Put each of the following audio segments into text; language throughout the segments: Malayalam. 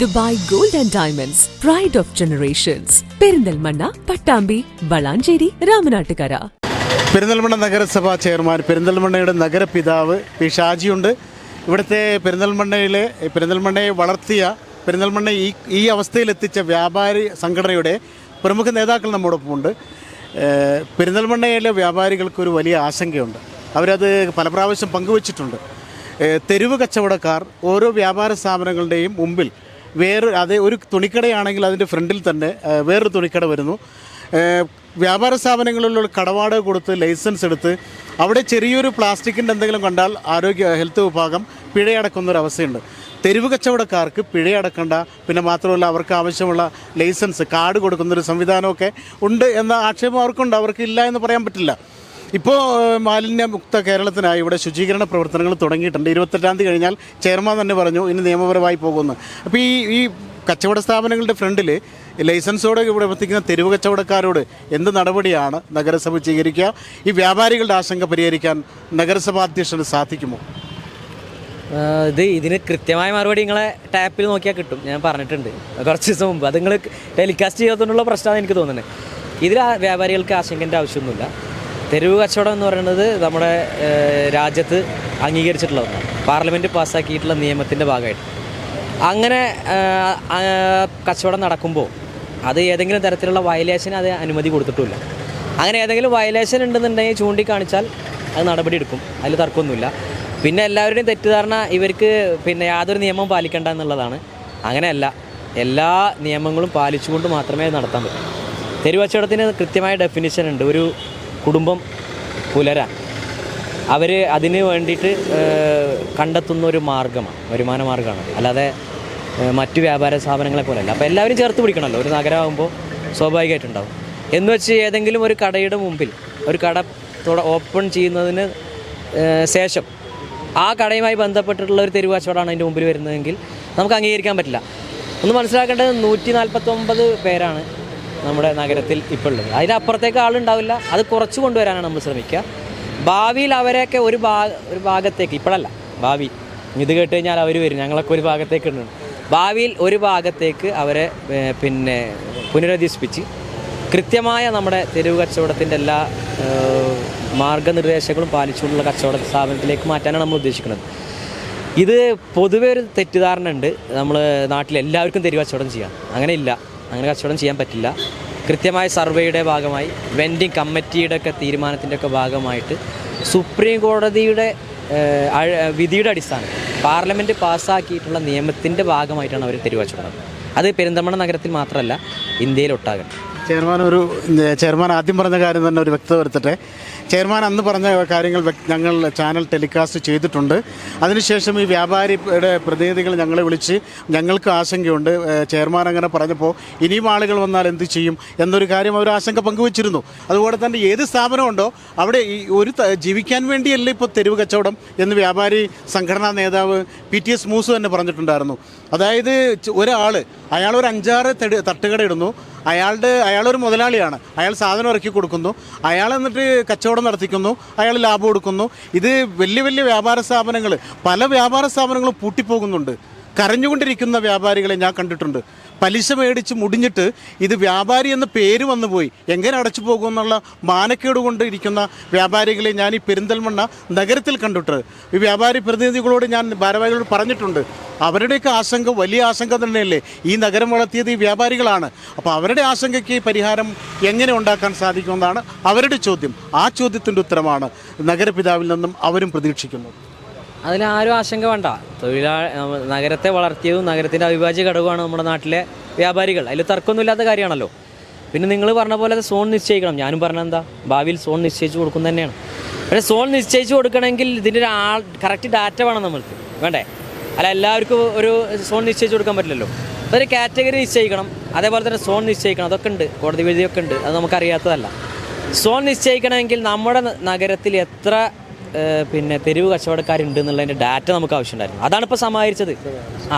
Dubai gold and diamonds pride of generations Perinthalmanna Pattambi Valanchery Ramanattukara. Perinthalmanna നഗരസഭ ചെയർമാൻ പെരിന്തൽമണ്ണയുടെ നഗരപിതാവ് പി ഷാജിയുണ്ട്. ഇവിടുത്തെ പെരിന്തൽമണ്ണയിലെ പെരിന്തൽമണ്ണയെ വളർത്തിയ പെരിന്തൽമണ്ണ ഈ ഈ അവസ്ഥയിലെത്തിച്ച വ്യാപാരി സംഘടനയുടെ പ്രമുഖ നേതാക്കൾ നമ്മോടൊപ്പമുണ്ട്. പെരിന്തൽമണ്ണയിലെ വ്യാപാരികൾക്കൊരു വലിയ ആശങ്കയുണ്ട്. അവരത് പല പ്രാവശ്യം പങ്കുവച്ചിട്ടുണ്ട്. തെരുവ് കച്ചവടക്കാർ ഓരോ വ്യാപാര സ്ഥാപനങ്ങളുടെയും മുമ്പിൽ വേറെ അതേ ഒരു തുണിക്കടയാണെങ്കിൽ അതിന്റെ ഫ്രണ്ടിൽ തന്നെ വേറൊരു തുണിക്കട വരുന്നു. വ്യാപാര സ്ഥാപനങ്ങളിലുള്ള കടവാടക കൊടുത്ത് ലൈസൻസ് എടുത്ത് അവിടെ ചെറിയൊരു പ്ലാസ്റ്റിക്കിന്റെ എന്തെങ്കിലും കണ്ടാൽ ആരോഗ്യ ഹെൽത്ത് വിഭാഗം പിഴയടക്കുന്ന ഒരു അവസ്ഥയുണ്ട്. തെരുവ് കച്ചവടക്കാർക്ക് പിഴയടക്കേണ്ട പിന്നെ മാത്രമല്ല അവർക്ക് ആവശ്യമുള്ള ലൈസൻസ് കാർഡ് കൊടുക്കുന്നൊരു സംവിധാനമൊക്കെ ഉണ്ട് എന്ന ആക്ഷേപം അവർക്കുണ്ട്. അവർക്ക് ഇല്ല എന്ന് പറയാൻ പറ്റില്ല. ഇപ്പോൾ മാലിന്യമുക്ത കേരളത്തിനായി ഇവിടെ ശുചീകരണ പ്രവർത്തനങ്ങൾ തുടങ്ങിയിട്ടുണ്ട്. ഇരുപത്തെട്ടാം തീയതി കഴിഞ്ഞാൽ ചെയർമാൻ തന്നെ പറഞ്ഞു ഇനി നിയമപരമായി പോകുന്നു അപ്പോൾ ഈ ഈ കച്ചവട സ്ഥാപനങ്ങളുടെ ഫ്രണ്ടിൽ ലൈസൻസോടെ ഇവിടെ പ്രവർത്തിക്കുന്ന തെരുവ് കച്ചവടക്കാരോട് എന്ത് നടപടിയാണ് നഗരസഭ സ്വീകരിക്കുക? ഈ വ്യാപാരികളുടെ ആശങ്ക പരിഹരിക്കാൻ നഗരസഭാ അധ്യക്ഷന് സാധിക്കുമോ? ഇത് ഇതിന് കൃത്യമായ മറുപടി നിങ്ങളെ ടാപ്പിൽ നോക്കിയാൽ കിട്ടും. ഞാൻ പറഞ്ഞിട്ടുണ്ട്. കുറച്ച് ദിവസം മുമ്പ്. അത് നിങ്ങൾ ടെലികാസ്റ്റ് ചെയ്യാത്തതുകൊണ്ടുള്ള പ്രശ്നമാണ് എനിക്ക് തോന്നുന്നത് ഇതിൽ വ്യാപാരികൾക്ക് ആശങ്കന്റെ ആവശ്യമൊന്നുമില്ല. തെരുവ് കച്ചവടം എന്ന് പറയുന്നത് നമ്മുടെ രാജ്യത്ത് അംഗീകരിച്ചിട്ടുള്ള പാർലമെന്റ് പാസ്സാക്കിയിട്ടുള്ള നിയമത്തിന്റെ ഭാഗമായിട്ട്. അങ്ങനെ കച്ചവടം നടക്കുമ്പോൾ അത് ഏതെങ്കിലും തരത്തിലുള്ള വയലേഷന് അത് അനുമതി കൊടുത്തിട്ടില്ല അങ്ങനെ ഏതെങ്കിലും വയലേഷൻ ഉണ്ടെന്നുണ്ടെങ്കിൽ ചൂണ്ടിക്കാണിച്ചാൽ അത് നടപടി എടുക്കും അതിൽ തർക്കമൊന്നുമില്ല. പിന്നെ എല്ലാവരുടെയും തെറ്റിദ്ധാരണ ഇവർക്ക് പിന്നെ യാതൊരു നിയമവും പാലിക്കേണ്ട എന്നുള്ളതാണ്. അങ്ങനെയല്ല എല്ലാ നിയമങ്ങളും പാലിച്ചുകൊണ്ട് മാത്രമേ നടത്താൻ പറ്റൂ. തെരുവച്ചവടത്തിന് കൃത്യമായ ഡെഫിനിഷൻ ഉണ്ട്. ഒരു കുടുംബം പുലരാൻ. അവർ അതിന് വേണ്ടിയിട്ട് കണ്ടെത്തുന്ന ഒരു മാർഗമാണ് വരുമാന മാർഗമാണ് അല്ലാതെ മറ്റ് വ്യാപാര സ്ഥാപനങ്ങളെ പോലെയല്ല. അപ്പോൾ എല്ലാവരും ചേർത്ത് പിടിക്കണമല്ലോ. ഒരു നഗരമാകുമ്പോൾ സ്വാഭാവികമായിട്ടുണ്ടാവും. എന്ന് വെച്ച് ഏതെങ്കിലും ഒരു കടയുടെ മുമ്പിൽ ഒരു കട ഓപ്പൺ ചെയ്യുന്നതിന് ശേഷം ആ കടയുമായി ബന്ധപ്പെട്ടിട്ടുള്ള ഒരു തെരുവ് അതിന്റെ മുമ്പിൽ വരുന്നതെങ്കിൽ നമുക്ക് അംഗീകരിക്കാൻ പറ്റില്ല. ഒന്ന് മനസ്സിലാക്കേണ്ടത് നൂറ്റി നാൽപ്പത്തൊമ്പത് പേരാണ് നമ്മുടെ നഗരത്തിൽ ഇപ്പോൾ ഉള്ളത്. അതിനപ്പുറത്തേക്ക് ആളുണ്ടാവില്ല. അത് കുറച്ച് കൊണ്ടുവരാനാണ് നമ്മൾ ശ്രമിക്കുക. ഭാവിയിൽ അവരെയൊക്കെ ഒരു ഭാഗ ഒരു ഭാഗത്തേക്ക് ഇപ്പോഴല്ല ഭാവി. ഇത് കേട്ട് കഴിഞ്ഞാൽ അവർ വരും. ഞങ്ങളൊക്കെ ഒരു ഭാഗത്തേക്ക് ഉണ്ട്. ഭാവിയിൽ ഒരു ഭാഗത്തേക്ക് അവരെ പിന്നെ പുനരധിവസിപ്പിച്ച് കൃത്യമായ നമ്മുടെ തെരുവ് കച്ചവടത്തിന്റെ എല്ലാ മാർഗനിർദ്ദേശങ്ങളും പാലിച്ചുകൊണ്ടുള്ള കച്ചവട സ്ഥാപനത്തിലേക്ക് മാറ്റാനാണ് നമ്മൾ ഉദ്ദേശിക്കുന്നത്. ഇത് പൊതുവെ ഒരു തെറ്റിദ്ധാരണ ഉണ്ട്. നമ്മൾ നാട്ടിൽ എല്ലാവർക്കും തെരുവ് കച്ചവടം ചെയ്യാം. അങ്ങനെ ഇല്ല. അങ്ങനെ കച്ചവടം ചെയ്യാൻ പറ്റില്ല. കൃത്യമായ സർവേയുടെ ഭാഗമായി വെൻഡിങ് കമ്മിറ്റിയുടെ ഒക്കെ തീരുമാനത്തിന്റെ ഒക്കെ ഭാഗമായിട്ട് സുപ്രീം കോടതിയുടെ വിധിയുടെ അടിസ്ഥാനം പാർലമെന്റ് പാസ്സാക്കിയിട്ടുള്ള നിയമത്തിന്റെ ഭാഗമായിട്ടാണ് അവർ തെരുവ് കച്ചവടം അത് പെരിന്തൽമണ്ണ നഗരത്തിൽ മാത്രമല്ല ഇന്ത്യയിലൊട്ടാകെ ചെയർമാൻ ഒരു ചെയർമാൻ ആദ്യം പറഞ്ഞ കാര്യം തന്നെ ഒരു വ്യക്തത വരുത്തട്ടെ. ചെയർമാൻ അന്ന് പറഞ്ഞ കാര്യങ്ങൾ ഞങ്ങൾ ചാനൽ ടെലികാസ്റ്റ് ചെയ്തിട്ടുണ്ട്. അതിനുശേഷം ഈ വ്യാപാരിയുടെ പ്രതിനിധികൾ ഞങ്ങളെ വിളിച്ച് ഞങ്ങൾക്ക് ആശങ്കയുണ്ട്. ചെയർമാൻ അങ്ങനെ പറഞ്ഞപ്പോൾ ഇനിയും ആളുകൾ വന്നാൽ എന്ത് ചെയ്യും എന്നൊരു കാര്യം അവർ ആശങ്ക പങ്കുവച്ചിരുന്നു. അതുപോലെ തന്നെ ഏത് സ്ഥാപനമുണ്ടോ അവിടെ ഈ ഒരു ജീവിക്കാൻ വേണ്ടിയല്ല ഇപ്പോൾ തെരുവ് കച്ചവടം എന്ന് വ്യാപാരി സംഘടനാ നേതാവ് പി ടി എസ് മൂസു തന്നെ പറഞ്ഞിട്ടുണ്ടായിരുന്നു. അതായത് ഒരാൾ അയാൾ ഒരു അഞ്ചാറ് തെടി തട്ടുകട ഇടുന്നു. അയാളുടെ അയാളൊരു മുതലാളിയാണ്. അയാൾ സാധനം ഇറക്കി കൊടുക്കുന്നു. അയാൾ എന്നിട്ട് കച്ചവടം നടത്തിക്കുന്നു. അയാൾ ലാഭം കൊടുക്കുന്നു. ഇത് വലിയ വലിയ വ്യാപാര സ്ഥാപനങ്ങൾ പല വ്യാപാര സ്ഥാപനങ്ങളും പൂട്ടിപ്പോകുന്നുണ്ട്. കരഞ്ഞുകൊണ്ടിരിക്കുന്ന വ്യാപാരികളെ ഞാൻ കണ്ടിട്ടുണ്ട്. പലിശ മേടിച്ച് മുടിഞ്ഞിട്ട് ഇത് വ്യാപാരി എന്ന പേര് വന്നുപോയി എങ്ങനെ അടച്ചു പോകുമെന്നുള്ള മാനക്കേട് കൊണ്ടിരിക്കുന്ന വ്യാപാരികളെ ഞാൻ ഈ പെരിന്തൽമണ്ണ നഗരത്തിൽ കണ്ടിട്ട് ഈ വ്യാപാരി പ്രതിനിധികളോട് ഞാൻ ഭാരവാഹികളോട് പറഞ്ഞിട്ടുണ്ട്. അവരുടെയൊക്കെ ആശങ്ക വലിയ ആശങ്ക തന്നെയല്ലേ? ഈ നഗരം വളർത്തിയത് ഈ വ്യാപാരികളാണ്. അപ്പോൾ അവരുടെ ആശങ്കയ്ക്ക് പരിഹാരം എങ്ങനെ ഉണ്ടാക്കാൻ സാധിക്കുമെന്നാണ് അവരുടെ ചോദ്യം. ആ ചോദ്യത്തിന്റെ ഉത്തരമാണ് നഗരപിതാവിൽ നിന്നും അവരും പ്രതീക്ഷിക്കുന്നത്. അതിലാരും ആശങ്ക വേണ്ട. തൊഴിലാ നഗരത്തെ വളർത്തിയതും നഗരത്തിന്റെ അവിഭാജ്യ ഘടകമാണ് നമ്മുടെ നാട്ടിലെ വ്യാപാരികൾ. അതിൽ തർക്കമൊന്നുമില്ലാത്ത കാര്യമാണല്ലോ. പിന്നെ നിങ്ങൾ പറഞ്ഞ പോലെ സോൺ നിശ്ചയിക്കണം. ഞാനും പറഞ്ഞ എന്താ? ഭാവിയിൽ സോൺ നിശ്ചയിച്ച് കൊടുക്കുന്നത് തന്നെയാണ്. പക്ഷേ സോൺ നിശ്ചയിച്ച് കൊടുക്കണമെങ്കിൽ ഇതിന്റെ ഒരു ആൾ കറക്റ്റ് ഡാറ്റ വേണം നമ്മൾക്ക്. വേണ്ടേ? അല്ല എല്ലാവർക്കും ഒരു സോൺ നിശ്ചയിച്ച് കൊടുക്കാൻ പറ്റില്ലല്ലോ. അതൊരു കാറ്റഗറി നിശ്ചയിക്കണം. അതേപോലെ തന്നെ സോൺ നിശ്ചയിക്കണം. അതൊക്കെ ഉണ്ട്. കോടതി വിധിയൊക്കെ ഉണ്ട്. അത് നമുക്കറിയാത്തതല്ല. സോൺ നിശ്ചയിക്കണമെങ്കിൽ നമ്മുടെ നഗരത്തിൽ എത്ര പിന്നെ തെരുവ് കച്ചവടക്കാരുണ്ട് എന്നുള്ളതിന്റെ ഡാറ്റ നമുക്ക് ആവശ്യമുണ്ടായിരുന്നു. അതാണ് ഇപ്പോൾ സമാഹരിച്ചത്.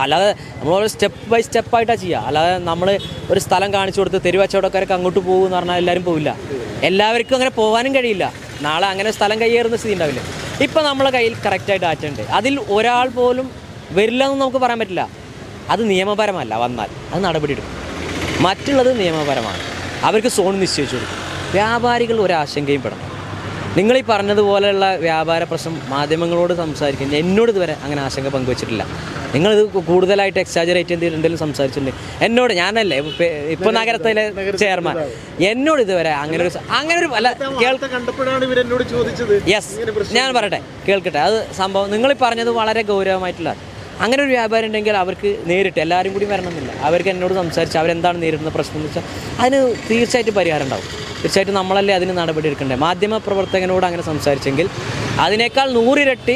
അല്ലാതെ നമ്മൾ സ്റ്റെപ്പ് ബൈ സ്റ്റെപ്പായിട്ടാണ് ചെയ്യുക അല്ലാതെ നമ്മൾ ഒരു സ്ഥലം കാണിച്ചു കൊടുത്ത് തെരുവ് കച്ചവടക്കാർക്ക് അങ്ങോട്ട് പോകും എന്ന് പറഞ്ഞാൽ എല്ലാവരും പോവില്ല. എല്ലാവർക്കും അങ്ങനെ പോകാനും കഴിയില്ല. നാളെ അങ്ങനെ സ്ഥലം കയ്യേറുന്ന സ്ഥിതി ഉണ്ടാവില്ല. ഇപ്പം നമ്മളെ കയ്യിൽ കറക്റ്റായി ഡാറ്റ ഉണ്ട്. അതിൽ ഒരാൾ പോലും വരില്ല എന്ന് നമുക്ക് പറയാൻ പറ്റില്ല. അത് നിയമപരമല്ല വന്നാൽ അത് നടപടി എടുക്കും മറ്റുള്ളത് നിയമപരമാണ്. അവർക്ക് സോൺ നിശ്ചയിച്ചു കൊടുക്കും. വ്യാപാരികൾ ഒരാശങ്കയും പെടണം. നിങ്ങൾ ഈ പറഞ്ഞതുപോലെയുള്ള വ്യാപാര പ്രശ്നം മാധ്യമങ്ങളോട് സംസാരിക്കുന്നത് എന്നോട് ഇതുവരെ അങ്ങനെ ആശങ്ക പങ്കുവച്ചിട്ടില്ല. നിങ്ങളിത് കൂടുതലായിട്ട് എക്സാജറേറ്റ് ചെയ്ത് എന്തെങ്കിലും സംസാരിച്ചിട്ടുണ്ട് എന്നോട് ഞാനല്ലേ ഇപ്പൊ- നഗരത്തിലെ ചെയർമാൻ. എന്നോട് ഇതുവരെ അങ്ങനെ ഒരു അങ്ങനെ ഒരു അല്ല യെസ് ഞാൻ പറയട്ടെ കേൾക്കട്ടെ. അത് സംഭവം നിങ്ങൾ പറഞ്ഞത് വളരെ ഗൗരവമായിട്ടുള്ള അങ്ങനെ ഒരു വ്യാപാരം ഉണ്ടെങ്കിൽ അവർക്ക് നേരിട്ട് എല്ലാവരും കൂടി വരണമെന്നില്ല. അവർക്ക് എന്നോട് സംസാരിച്ച് അവരെന്താണ് നേരിടുന്ന പ്രശ്നം എന്ന് വെച്ചാൽ അതിന് തീർച്ചയായിട്ടും പരിഹാരം ഉണ്ടാവും. തീർച്ചയായിട്ടും നമ്മളല്ലേ അതിന് നടപടി എടുക്കേണ്ടത് മാധ്യമ പ്രവർത്തകനോട് അങ്ങനെ സംസാരിച്ചെങ്കിൽ അതിനേക്കാൾ നൂറിരട്ടി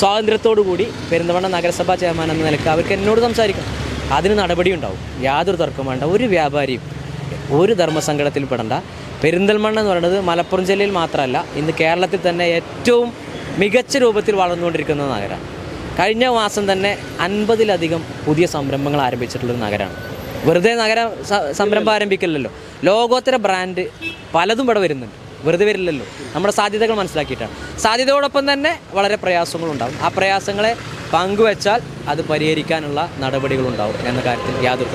സ്വാതന്ത്ര്യത്തോടു കൂടി പെരുന്തവണ്ണ നഗരസഭാ ചെയർമാൻ എന്ന നിലയ്ക്ക് അവർക്ക് എന്നോട് സംസാരിക്കാം. അതിന് നടപടി ഉണ്ടാവും. യാതൊരു തർക്കം വേണ്ട. ഒരു വ്യാപാരിയും ഒരു ധർമ്മസങ്കടത്തിൽ പെടണ്ട. പെരിന്തൽമണ്ണ എന്ന് പറയുന്നത് മലപ്പുറം ജില്ലയിൽ മാത്രമല്ല ഇന്ന് കേരളത്തിൽ തന്നെ ഏറ്റവും മികച്ച രൂപത്തിൽ വളർന്നുകൊണ്ടിരിക്കുന്ന നഗരമാണ്. കഴിഞ്ഞ മാസം തന്നെ അൻപതിലധികം പുതിയ സംരംഭങ്ങൾ ആരംഭിച്ചിട്ടുള്ളൊരു നഗരമാണ്. വെറുതെ നഗര സംരംഭം ആരംഭിക്കില്ലല്ലോ. ലോകോത്തര ബ്രാൻഡ് പലതും ഇവിടെ വരുന്നുണ്ട്. വെറുതെ വരില്ലല്ലോ. നമ്മുടെ സാധ്യതകൾ മനസ്സിലാക്കിയിട്ടാണ്. സാധ്യതയോടൊപ്പം തന്നെ വളരെ പ്രയാസങ്ങളുണ്ടാകും ആ പ്രയാസങ്ങളെ പങ്കുവച്ചാൽ അത് പരിഹരിക്കാനുള്ള നടപടികളുണ്ടാവും എന്ന കാര്യത്തിൽ യാതൊരു